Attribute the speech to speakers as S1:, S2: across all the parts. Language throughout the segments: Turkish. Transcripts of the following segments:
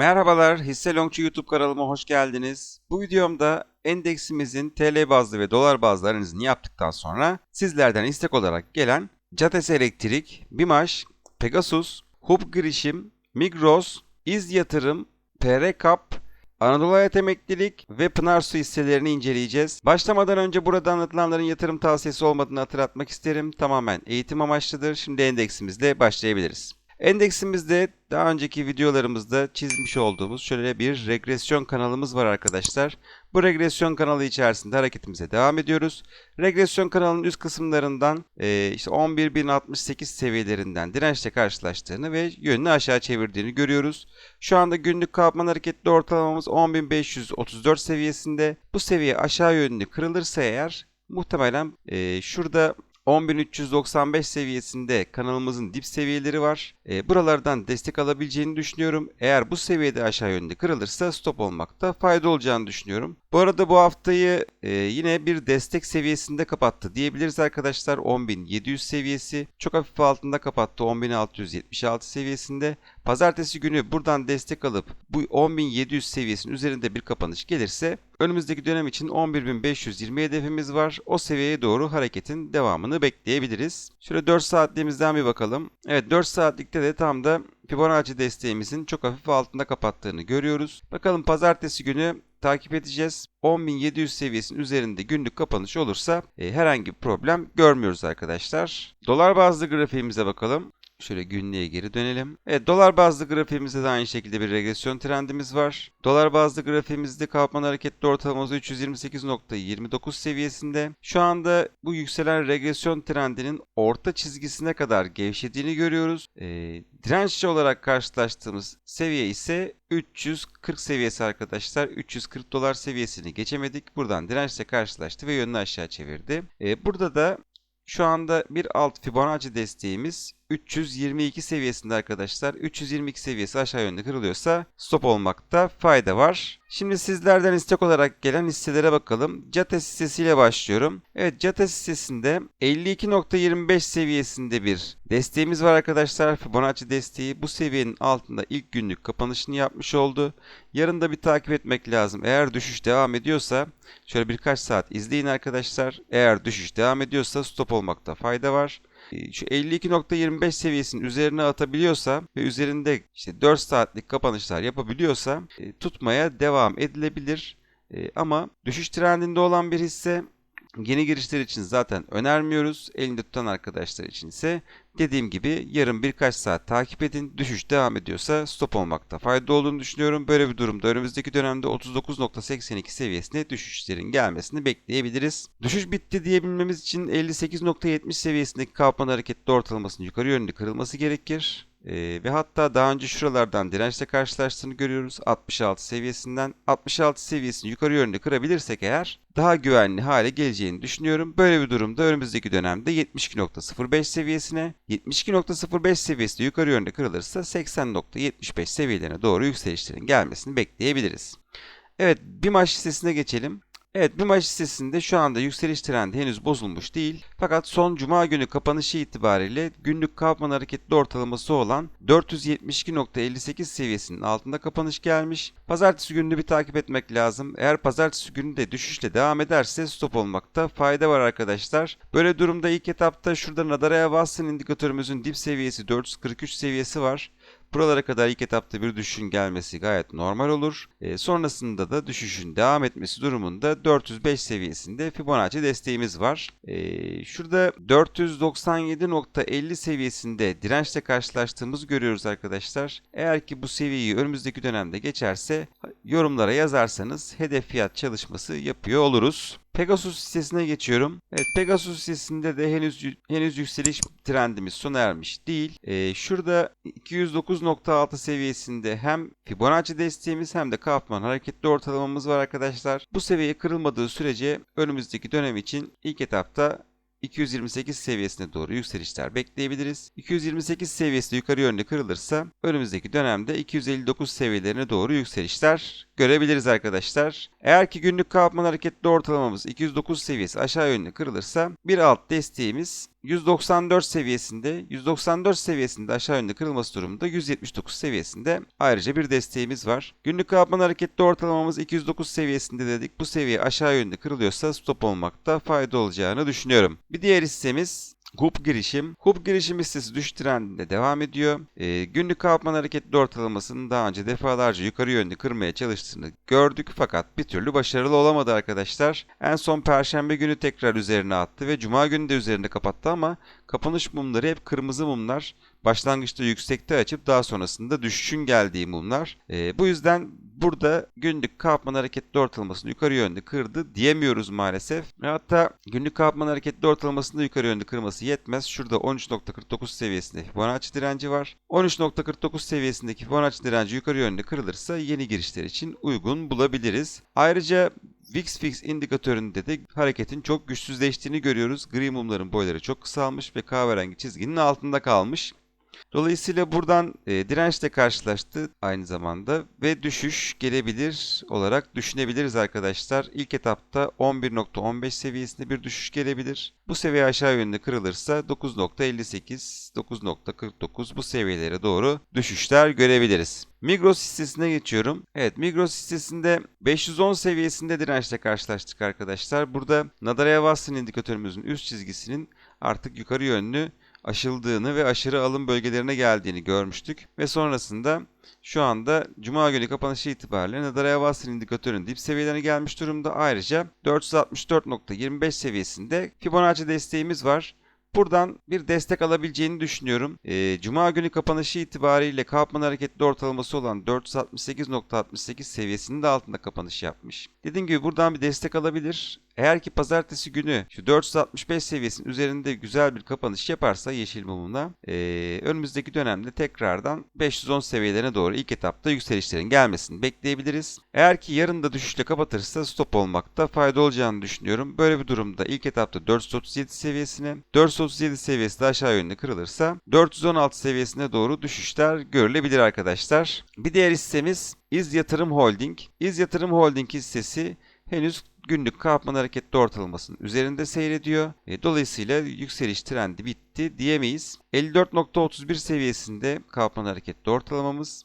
S1: Merhabalar, Hisse Longçu YouTube kanalıma hoş geldiniz. Bu videomda endeksimizin TL bazlı ve dolar bazlı analizini yaptıktan sonra sizlerden istek olarak gelen Cates Elektrik, Bimaş, Pegasus, Hub Girişim, Migros, İz Yatırım, PR Kap, Anadolu Hayat Emeklilik ve Pınar Su hisselerini inceleyeceğiz. Başlamadan önce burada anlatılanların yatırım tavsiyesi olmadığını hatırlatmak isterim. Tamamen eğitim amaçlıdır. Şimdi endeksimizle başlayabiliriz. Endeksimizde daha önceki videolarımızda çizmiş olduğumuz şöyle bir regresyon kanalımız var arkadaşlar. Bu regresyon kanalı içerisinde hareketimize devam ediyoruz. Regresyon kanalının üst kısımlarından e, işte 11.068 seviyelerinden dirençle karşılaştığını ve yönünü aşağı çevirdiğini görüyoruz. Şu anda günlük kalkman hareketli ortalamamız 10.534 seviyesinde. Bu seviye aşağı yönlü kırılırsa eğer muhtemelen e, şurada 10.395 seviyesinde kanalımızın dip seviyeleri var. E, buralardan destek alabileceğini düşünüyorum. Eğer bu seviyede aşağı yönde kırılırsa stop olmakta fayda olacağını düşünüyorum. Bu arada bu haftayı e, yine bir destek seviyesinde kapattı diyebiliriz arkadaşlar. 10.700 seviyesi çok hafif altında kapattı 10.676 seviyesinde. Pazartesi günü buradan destek alıp bu 10.700 seviyesinin üzerinde bir kapanış gelirse önümüzdeki dönem için 11.520 hedefimiz var. O seviyeye doğru hareketin devamını bekleyebiliriz. Şöyle 4 saatliğimizden bir bakalım. Evet 4 saatlikte de tam da Fibonacci desteğimizin çok hafif altında kapattığını görüyoruz. Bakalım pazartesi günü takip edeceğiz. 10.700 seviyesinin üzerinde günlük kapanış olursa e, herhangi bir problem görmüyoruz arkadaşlar. Dolar bazlı grafiğimize bakalım. Şöyle günlüğe geri dönelim. Evet dolar bazlı grafiğimizde de aynı şekilde bir regresyon trendimiz var. Dolar bazlı grafiğimizde kalkman hareketli ortalamamız 328.29 seviyesinde. Şu anda bu yükselen regresyon trendinin orta çizgisine kadar gevşediğini görüyoruz. Ee, dirençli olarak karşılaştığımız seviye ise 340 seviyesi arkadaşlar. 340 dolar seviyesini geçemedik. Buradan dirençle karşılaştı ve yönünü aşağı çevirdi. Ee, burada da şu anda bir alt Fibonacci desteğimiz 322 seviyesinde arkadaşlar. 322 seviyesi aşağı yönde kırılıyorsa stop olmakta fayda var. Şimdi sizlerden istek olarak gelen hisselere bakalım. Cates hissesiyle başlıyorum. Evet Cates hissesinde 52.25 seviyesinde bir desteğimiz var arkadaşlar. Fibonacci desteği bu seviyenin altında ilk günlük kapanışını yapmış oldu. Yarın da bir takip etmek lazım. Eğer düşüş devam ediyorsa şöyle birkaç saat izleyin arkadaşlar. Eğer düşüş devam ediyorsa stop olmakta fayda var şu 52.25 seviyesinin üzerine atabiliyorsa ve üzerinde işte 4 saatlik kapanışlar yapabiliyorsa e, tutmaya devam edilebilir. E, ama düşüş trendinde olan bir hisse Yeni girişler için zaten önermiyoruz. Elinde tutan arkadaşlar için ise dediğim gibi yarın birkaç saat takip edin. Düşüş devam ediyorsa stop olmakta fayda olduğunu düşünüyorum. Böyle bir durumda önümüzdeki dönemde 39.82 seviyesine düşüşlerin gelmesini bekleyebiliriz. Düşüş bitti diyebilmemiz için 58.70 seviyesindeki kalkman hareketli ortalamasının yukarı yönlü kırılması gerekir. Ee, ve hatta daha önce şuralardan dirençle karşılaştığını görüyoruz. 66 seviyesinden 66 seviyesini yukarı yönlü kırabilirsek eğer daha güvenli hale geleceğini düşünüyorum. Böyle bir durumda önümüzdeki dönemde 72.05 seviyesine 72.05 seviyesi yukarı yönlü kırılırsa 80.75 seviyelerine doğru yükselişlerin gelmesini bekleyebiliriz. Evet bir maç hissesine geçelim. Evet bir maç hissesinde şu anda yükseliş trendi henüz bozulmuş değil. Fakat son cuma günü kapanışı itibariyle günlük kalkman hareketli ortalaması olan 472.58 seviyesinin altında kapanış gelmiş. Pazartesi gününü bir takip etmek lazım. Eğer pazartesi günü de düşüşle devam ederse stop olmakta fayda var arkadaşlar. Böyle durumda ilk etapta şurada Nadaraya Watson indikatörümüzün dip seviyesi 443 seviyesi var. Buralara kadar ilk etapta bir düşüşün gelmesi gayet normal olur. E, sonrasında da düşüşün devam etmesi durumunda 405 seviyesinde Fibonacci desteğimiz var. E, şurada 497.50 seviyesinde dirençle karşılaştığımızı görüyoruz arkadaşlar. Eğer ki bu seviyeyi önümüzdeki dönemde geçerse yorumlara yazarsanız hedef fiyat çalışması yapıyor oluruz. Pegasus hissesine geçiyorum. Evet Pegasus hissesinde de henüz henüz yükseliş trendimiz sona ermiş değil. Ee, şurada 209.6 seviyesinde hem Fibonacci desteğimiz hem de Kaufman hareketli ortalamamız var arkadaşlar. Bu seviye kırılmadığı sürece önümüzdeki dönem için ilk etapta 228 seviyesine doğru yükselişler bekleyebiliriz. 228 seviyesi yukarı yönlü kırılırsa önümüzdeki dönemde 259 seviyelerine doğru yükselişler görebiliriz arkadaşlar. Eğer ki günlük kalkman hareketli ortalamamız 209 seviyesi aşağı yönlü kırılırsa bir alt desteğimiz 194 seviyesinde, 194 seviyesinde aşağı yönlü kırılması durumunda 179 seviyesinde ayrıca bir desteğimiz var. Günlük kapman hareketli ortalamamız 209 seviyesinde dedik. Bu seviye aşağı yönlü kırılıyorsa stop olmakta fayda olacağını düşünüyorum. Bir diğer hissemiz Hub girişim. Hub girişim hissesi düşüş trendinde devam ediyor. Ee, günlük kalkman hareketli ortalamasının daha önce defalarca yukarı yönlü kırmaya çalıştığını gördük fakat bir türlü başarılı olamadı arkadaşlar. En son perşembe günü tekrar üzerine attı ve cuma günü de üzerinde kapattı ama kapanış mumları hep kırmızı mumlar. Başlangıçta yüksekte açıp daha sonrasında düşüşün geldiği mumlar. Ee, bu yüzden burada günlük kalkman hareketli ortalamasını yukarı yönde kırdı diyemiyoruz maalesef. Hatta günlük kalkman hareketli ortalamasını yukarı yönde kırması yetmez. Şurada 13.49 seviyesinde Fibonacci direnci var. 13.49 seviyesindeki Fibonacci direnci yukarı yönde kırılırsa yeni girişler için uygun bulabiliriz. Ayrıca VIX Fix indikatöründe de hareketin çok güçsüzleştiğini görüyoruz. Gri mumların boyları çok kısalmış ve kahverengi çizginin altında kalmış. Dolayısıyla buradan e, dirençle karşılaştı aynı zamanda ve düşüş gelebilir olarak düşünebiliriz arkadaşlar. İlk etapta 11.15 seviyesinde bir düşüş gelebilir. Bu seviye aşağı yönde kırılırsa 9.58, 9.49 bu seviyelere doğru düşüşler görebiliriz. Migros hissesine geçiyorum. Evet Migros hissesinde 510 seviyesinde dirençle karşılaştık arkadaşlar. Burada Nadarayawassen indikatörümüzün üst çizgisinin artık yukarı yönlü aşıldığını ve aşırı alım bölgelerine geldiğini görmüştük. Ve sonrasında şu anda Cuma günü kapanışı itibariyle Nadarayawassen indikatörünün dip seviyelerine gelmiş durumda. Ayrıca 464.25 seviyesinde Fibonacci desteğimiz var. Buradan bir destek alabileceğini düşünüyorum. E, Cuma günü kapanışı itibariyle Kaupman hareketli ortalaması olan 468.68 seviyesinin de altında kapanış yapmış. Dediğim gibi buradan bir destek alabilir. Eğer ki pazartesi günü şu 465 seviyesinin üzerinde güzel bir kapanış yaparsa yeşil mumuna e, önümüzdeki dönemde tekrardan 510 seviyelerine doğru ilk etapta yükselişlerin gelmesini bekleyebiliriz. Eğer ki yarın da düşüşle kapatırsa stop olmakta fayda olacağını düşünüyorum. Böyle bir durumda ilk etapta 437 seviyesine 437 seviyesi de aşağı yönde kırılırsa 416 seviyesine doğru düşüşler görülebilir arkadaşlar. Bir diğer hissemiz İz Yatırım Holding. İz Yatırım Holding hissesi henüz günlük Kaupman hareketli ortalamasının üzerinde seyrediyor. E, dolayısıyla yükseliş trendi bitti diyemeyiz. 54.31 seviyesinde Kaupman hareketli ortalamamız.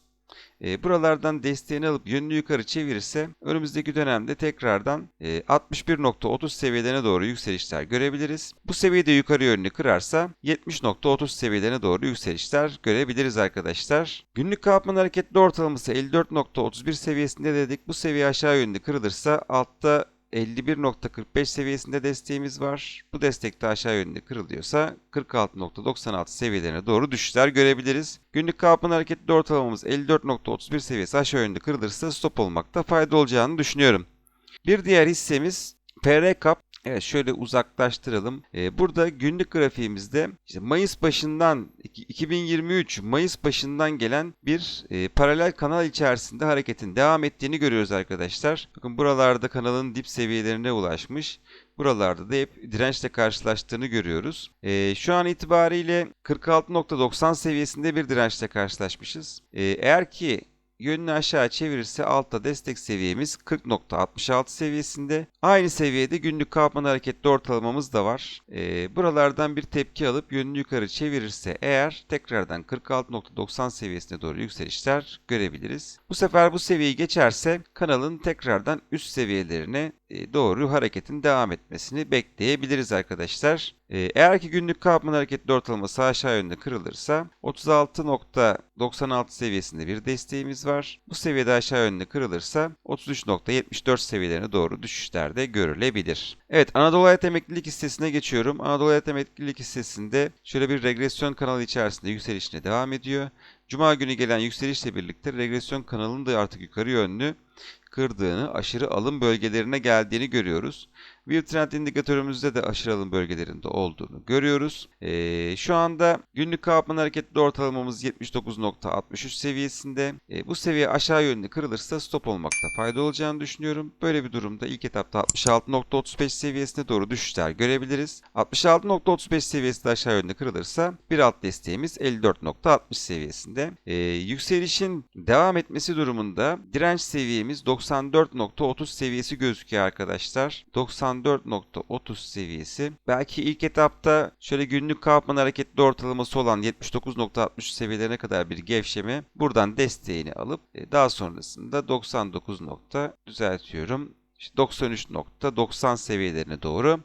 S1: E, buralardan desteğini alıp yönünü yukarı çevirirse önümüzdeki dönemde tekrardan e, 61.30 seviyelerine doğru yükselişler görebiliriz. Bu seviyede yukarı yönünü kırarsa 70.30 seviyelerine doğru yükselişler görebiliriz arkadaşlar. Günlük Kaupman hareketli ortalaması 54.31 seviyesinde dedik. Bu seviye aşağı yönlü kırılırsa altta 51.45 seviyesinde desteğimiz var. Bu destek de aşağı yönde kırılıyorsa 46.96 seviyelerine doğru düşüşler görebiliriz. Günlük Kaupman hareketli ortalamamız 54.31 seviyesi aşağı yönde kırılırsa stop olmakta fayda olacağını düşünüyorum. Bir diğer hissemiz PR Kap. Evet şöyle uzaklaştıralım. Ee, burada günlük grafiğimizde işte Mayıs başından 2023 Mayıs başından gelen bir e, paralel kanal içerisinde hareketin devam ettiğini görüyoruz arkadaşlar. Bakın buralarda kanalın dip seviyelerine ulaşmış. Buralarda da hep dirençle karşılaştığını görüyoruz. E, şu an itibariyle 46.90 seviyesinde bir dirençle karşılaşmışız. E, eğer ki yönünü aşağı çevirirse altta destek seviyemiz 40.66 seviyesinde. Aynı seviyede günlük Kaupman hareketli ortalamamız da var. Ee, buralardan bir tepki alıp yönünü yukarı çevirirse eğer tekrardan 46.90 seviyesine doğru yükselişler görebiliriz. Bu sefer bu seviyeyi geçerse kanalın tekrardan üst seviyelerine e, doğru hareketin devam etmesini bekleyebiliriz arkadaşlar. E, eğer ki günlük Kaupman hareketli ortalaması aşağı yönde kırılırsa 36.96 seviyesinde bir desteğimiz var. Bu seviyede aşağı yönde kırılırsa 33.74 seviyelerine doğru düşüşler de görülebilir. Evet Anadolu Hayat Emeklilik hissesine geçiyorum. Anadolu Hayat Emeklilik hissesinde şöyle bir regresyon kanalı içerisinde yükselişine devam ediyor. Cuma günü gelen yükselişle birlikte regresyon kanalının da artık yukarı yönlü kırdığını, aşırı alım bölgelerine geldiğini görüyoruz. Wheel Trend indikatörümüzde de aşırı alım bölgelerinde olduğunu görüyoruz. Ee, şu anda günlük Kaupman hareketli ortalamamız 79.63 seviyesinde. Ee, bu seviye aşağı yönlü kırılırsa stop olmakta fayda olacağını düşünüyorum. Böyle bir durumda ilk etapta 66.35 seviyesine doğru düşüşler görebiliriz. 66.35 seviyesi aşağı yönlü kırılırsa bir alt desteğimiz 54.60 seviyesinde. Ee, yükselişin devam etmesi durumunda direnç seviyemiz 94.30 seviyesi gözüküyor arkadaşlar. 90 94.30 seviyesi. Belki ilk etapta şöyle günlük Kaufman hareketli ortalaması olan 79.60 seviyelerine kadar bir gevşeme buradan desteğini alıp e, daha sonrasında 99 nokta düzeltiyorum. İşte 93.90 seviyelerine doğru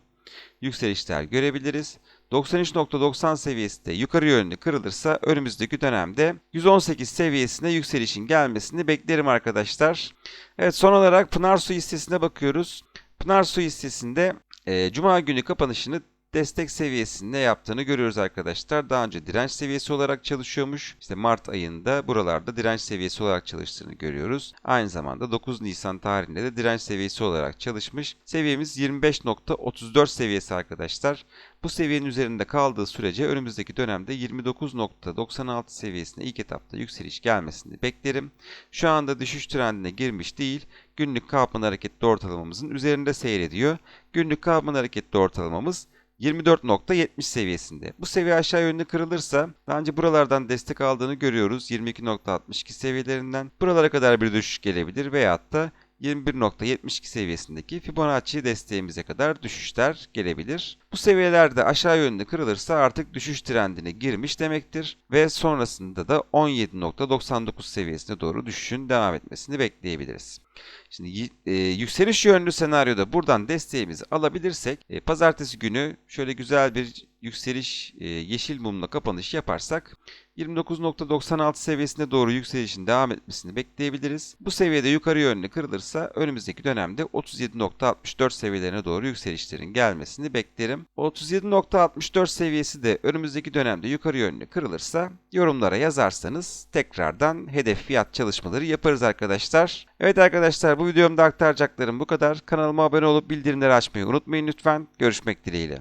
S1: yükselişler görebiliriz. 93.90 seviyesi de yukarı yönlü kırılırsa önümüzdeki dönemde 118 seviyesine yükselişin gelmesini beklerim arkadaşlar. Evet son olarak Pınar Su hissesine bakıyoruz. Pınar Su hissesinde e, Cuma günü kapanışını destek seviyesinde yaptığını görüyoruz arkadaşlar. Daha önce direnç seviyesi olarak çalışıyormuş. İşte Mart ayında buralarda direnç seviyesi olarak çalıştığını görüyoruz. Aynı zamanda 9 Nisan tarihinde de direnç seviyesi olarak çalışmış. Seviyemiz 25.34 seviyesi arkadaşlar. Bu seviyenin üzerinde kaldığı sürece önümüzdeki dönemde 29.96 seviyesine ilk etapta yükseliş gelmesini beklerim. Şu anda düşüş trendine girmiş değil. Günlük Kaufman hareketli ortalamamızın üzerinde seyrediyor. Günlük Kaufman hareketli ortalamamız 24.70 seviyesinde. Bu seviye aşağı yönlü kırılırsa daha önce buralardan destek aldığını görüyoruz. 22.62 seviyelerinden. Buralara kadar bir düşüş gelebilir veyahut da 21.72 seviyesindeki Fibonacci desteğimize kadar düşüşler gelebilir. Bu seviyelerde aşağı yönlü kırılırsa artık düşüş trendine girmiş demektir ve sonrasında da 17.99 seviyesine doğru düşüşün devam etmesini bekleyebiliriz. Şimdi e, yükseliş yönlü senaryoda buradan desteğimizi alabilirsek e, pazartesi günü şöyle güzel bir yükseliş e, yeşil mumla kapanış yaparsak 29.96 seviyesine doğru yükselişin devam etmesini bekleyebiliriz. Bu seviyede yukarı yönlü kırılırsa önümüzdeki dönemde 37.64 seviyelerine doğru yükselişlerin gelmesini beklerim. 37.64 seviyesi de önümüzdeki dönemde yukarı yönlü kırılırsa yorumlara yazarsanız tekrardan hedef fiyat çalışmaları yaparız arkadaşlar. Evet arkadaşlar bu videomda aktaracaklarım bu kadar. Kanalıma abone olup bildirimleri açmayı unutmayın lütfen. Görüşmek dileğiyle.